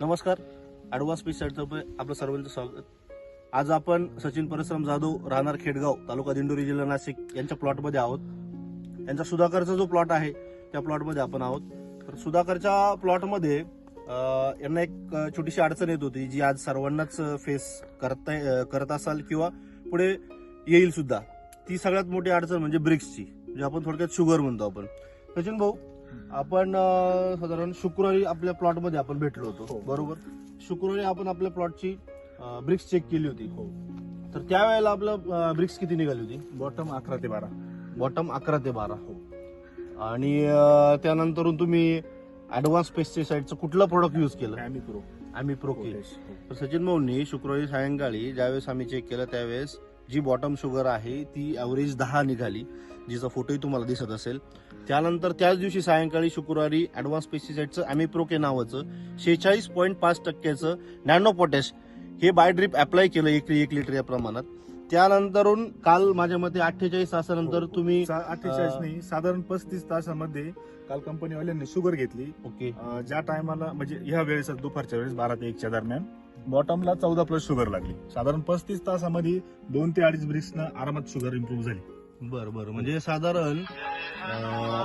नमस्कार. Advance piece साईडतर्फे आपलं सर्वांचं स्वागत. आज आपण सचिन परशुराम जाधव राहणार खेडगाव तालुका दिंडोरी जिल्हा नाशिक यांच्या प्लॉटमध्ये आहोत. यांचा सुधाकरचा जो प्लॉट आहे त्या प्लॉटमध्ये आपण आहोत. तर सुधाकरच्या प्लॉटमध्ये यांना एक छोटीशी अडचण येत होती जी आज सर्वांनाच फेस करता करत असाल किंवा पुढे येईल सुद्धा. ती सगळ्यात मोठी अडचण म्हणजे ब्रिक्सची म्हणजे आपण थोडक्यात शुगर म्हणतो आपण. सचिन भाऊ आपण साधारण शुक्रवारी आपल्या प्लॉटमध्ये आपण भेटलो होतो. हो. बरोबर? शुक्रवारी आपण आपल्या प्लॉटची ब्रिक्स चेक केली होती. हो. तर त्यावेळेला आपलं ब्रिक्स किती निघाली होती? बॉटम अकरा ते बारा. बॉटम अकरा ते बारा. हो. आणि त्यानंतरून तुम्ही ऍडव्हान्स पेस्टिसाइडचं कुठलं प्रोडक्ट युज केलं? आम्ही प्रो आम्ही प्रोके पोटॅश. हो. सचिन भाऊंनी शुक्रवारी सायंकाळी ज्यावेळेस आम्ही चेक केलं त्यावेळेस जी बॉटम शुगर आहे ती ॲव्हरेज दहा निघाली जिचा फोटोही तुम्हाला दिसत असेल. त्यानंतर त्याच दिवशी सायंकाळी शुक्रवारी ऍडव्हान्स पेस्टिसाइडचं आम्ही प्रोके नावाचं शेहेचाळीस पॉईंट पाच टक्क्याचं नॅनो पोटॅश हे बाय ड्रिप अप्लाय केलं एक एक लिटर या प्रमाणात. त्यानंतरून काल माझ्या मते अठ्ठेचाळीस तासानंतर तुम्ही सा- अठ्ठेचाळीस नाही साधारण पस्तीस तासामध्ये काल कंपनीवाल्यांनी शुगर घेतली. ओके. ज्या टायमाला म्हणजे ह्या वेळेस दुपारच्या वेळेस बारा ते एकच्या दरम्यान. बॉटमला चौदा प्लस शुगर लागली साधारण पस्तीस तासामध्ये दोन ते अडीच ब्रिक्सनं आरामात शुगर इम्प्रूव्ह झाली बरं बरं म्हणजे साधारण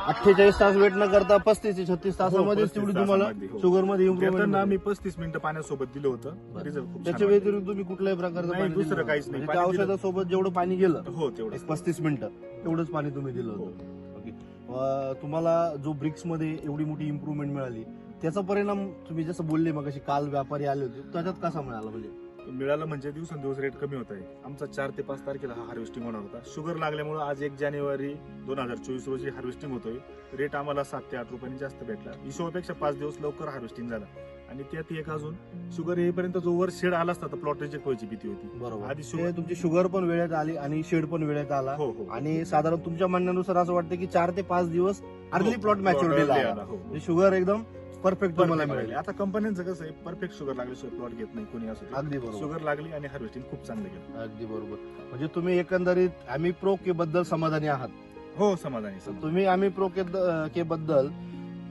अठ्ठेचाळीस तास वेट न करता पस्तीस ते छत्तीस तासामध्ये हो, 35 तेवढी तुम्हाला तासामध्ये, हो. शुगरमध्ये त्यांना इम्प्रुव्हमेंट आम्ही पस्तीस मिनिटं पाण्यासोबत दिलं होतं खूप छान त्याच्या. व्यतिरिक्त तुम्ही कुठल्याही प्रकारचं नाही, पाणी दिलं दुसरं. काहीच नाही. म्हणजे त्या पाणी दिलं. औषधासोबत जेवढं पाणी गेलं हो तेवढं एक पस्तीस मिनिटं तेवढंच पाणी तुम्ही दिलं हो. होतं ओके. अं, तुम्हाला जो ब्रिक्समध्ये एवढी मोठी इम्प्रुव्हमेंट मिळाली त्याचा परिणाम तुम्ही जसं बोलले मग काल व्यापारी आले होते त्याच्यात कसा मिळाला म्हणजे? मिळालं म्हणजे दिवसेंदिवस रेट कमी होत आहे. आमचा चार ते पाच तारखेला हा हार्वेस्टिंग होणार होता. शुगर लागल्यामुळे आज एक जानेवारी दोन हजार चोवीस रोजी हार्वेस्टिंग होतोय. रेट आम्हाला सात ते आठ रुपयांनी जास्त भेटला. हिशोबापेक्षा पाच दिवस लवकर हार्वेस्टिंग झाला. आणि त्यात एक अजून शुगर येईपर्यंत जो वर शेड आला असता तर प्लॉट रिजेक्ट व्हायची भीती होती. बरोबर. आधी शुगर तुमची शुगर पण वेळेत आली आणि शेड पण वेळेत आला. हो हो. आणि साधारण तुमच्या म्हणण्यानुसार असं वाटतं की चार ते पाच दिवस अर्ली प्लॉट मॅच्युरिटीला हो. शुगर एकदम परफेक्ट तुम्हाला मिळाली. आता कंपन्यांचं कसं आहे परफेक्ट शुगर लागल्याशिवाय प्लॉट घेत नाही कोणी असं अगदी बरोबर. शुगर लागली आणि हार्वेस्टिंग खूप चांगलं गेलं अगदी बरोबर. म्हणजे तुम्ही एकंदरीत आम्ही प्रो के बद्दल समाधानी आहात? हो समाधानी तर समाधानी. तुम्ही आम्ही प्रो के के बद्दल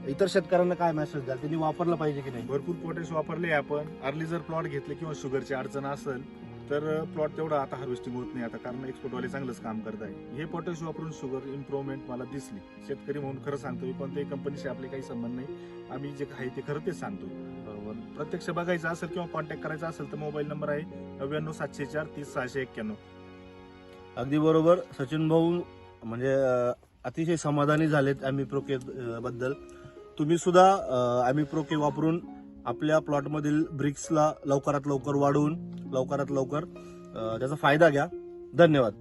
इतर शेतकऱ्यांना काय मेसेज द्याल? त्यांनी वापरलं पाहिजे की नाही? भरपूर पोटॅश वापरले आपण. अर्ली जर प्लॉट घेतले किंवा शुगरची अडचण असेल तर प्लॉट तेवढा आता हार्वेस्टिंग होत नाही. आता कारण एक्सपोर्टवाले चांगलंच काम करत आहे हे पोटॅश वापरून शुगर इम्प्रूव्हमेंट मला दिसली. शेतकरी म्हणून खरं सांगतो कोणत्याही कंपनीशी आपले काही संबंध नाही. आम्ही जे आहे ते खरं तेच सांगतो प्रत्यक्ष बघायचं असेल किंवा कॉन्टॅक्ट करायचा असेल तर मोबाईल नंबर आहे नव्याण्णव सातशे चार तीस सहाशे एक्क्याण्णव. अगदी बरोबर. सचिन भाऊ म्हणजे अतिशय समाधानी झालेत आम्ही प्रोके बद्दल. तुम्ही सुद्धा आम्ही प्रोके वापरून आपल्या प्लॉटमधील ब्रिक्सला लवकरात लवकर वाढवून लवकरात लवकर त्याचा फायदा घ्या. धन्यवाद.